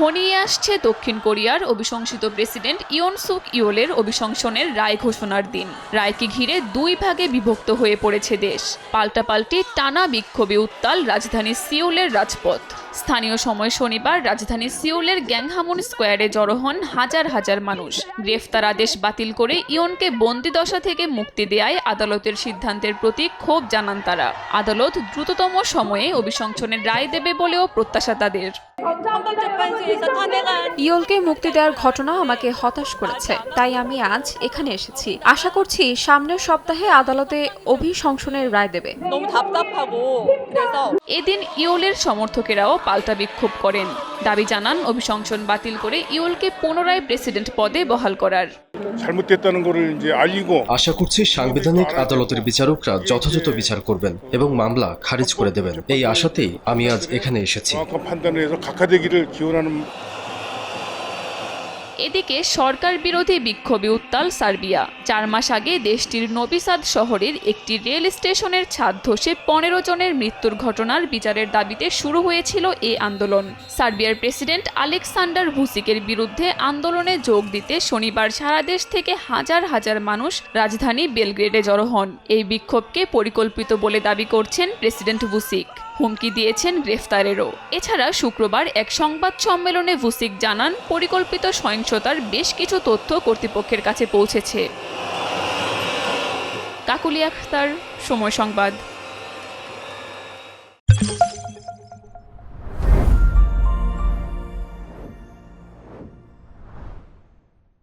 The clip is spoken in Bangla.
ঘনিয়ে আসছে দক্ষিণ কোরিয়ার অভিশংসিত প্রেসিডেন্ট ইয়ন সুক ইয়োলের অভিশংসনের রায় ঘোষণার দিন। রায়কে ঘিরে দুই ভাগে বিভক্ত হয়ে পড়েছে দেশ। পাল্টাপাল্টি টানা বিক্ষোভে উত্তাল রাজধানী সিওলের রাজপথ। স্থানীয় সময় শনিবার রাজধানী সিউলের গ্যাংহামুন স্কোয়ারে জড়ো হন হাজার হাজার মানুষ। গ্রেফতার আদেশ বাতিল করে ইয়নকে বন্দিদশা থেকে মুক্তি দেয়ায় আদালতের সিদ্ধান্তের প্রতি ক্ষোভ জানান তারা। আদালত দ্রুততম সময়ে অভিশংসনের রায় দেবে বলেও প্রত্যাশা তাদের। ইয়লকে মুক্তি দেওয়ার ঘটনা আমাকে হতাশ করেছে তাই আমি আজ এখানে এসেছি। আশা করছি সামনের সপ্তাহে আদালতে অভিশংসনের রায় দেবে। এদিন ইয়লের সমর্থকেরাও পাল্টা বিক্ষোভ করেন। দাবি জানান অভিশংসন বাতিল করে ইউলকে পুনরায় প্রেসিডেন্ট পদে বহাল করার। আশা করছি সাংবিধানিক আদালতের বিচারকরা যথাযথ বিচার করবেন এবং মামলা খারিজ করে দেবেন। এই আশাতেই আমি আজ এখানে এসেছি। এদিকে সরকার বিরোধী বিক্ষোভে উত্তাল সার্বিয়া। চার মাস আগে দেশটির নবিসাদ শহরের একটি রেল স্টেশনের ছাদ ধসে পনেরো জনের মৃত্যুর ঘটনার বিচারের দাবিতে শুরু হয়েছিল এই আন্দোলন। সার্বিয়ার প্রেসিডেন্ট আলেকসান্ডার ভুসিকের বিরুদ্ধে আন্দোলনে যোগ দিতে শনিবার সারা দেশ থেকে হাজার হাজার মানুষ রাজধানী বেলগ্রেডে জড়ো হন। এই বিক্ষোভকে পরিকল্পিত বলে দাবি করছেন প্রেসিডেন্ট ভুসিক। হুমকি দিয়েছেন গ্রেফতারেরও। এছাড়া শুক্রবার এক সংবাদ সম্মেলনে ভুসিক জানান, পরিকল্পিত সহিংসতার বেশ কিছু তথ্য কর্তৃপক্ষের কাছে পৌঁছেছে। কাকুলি আখতার, সময় সংবাদ।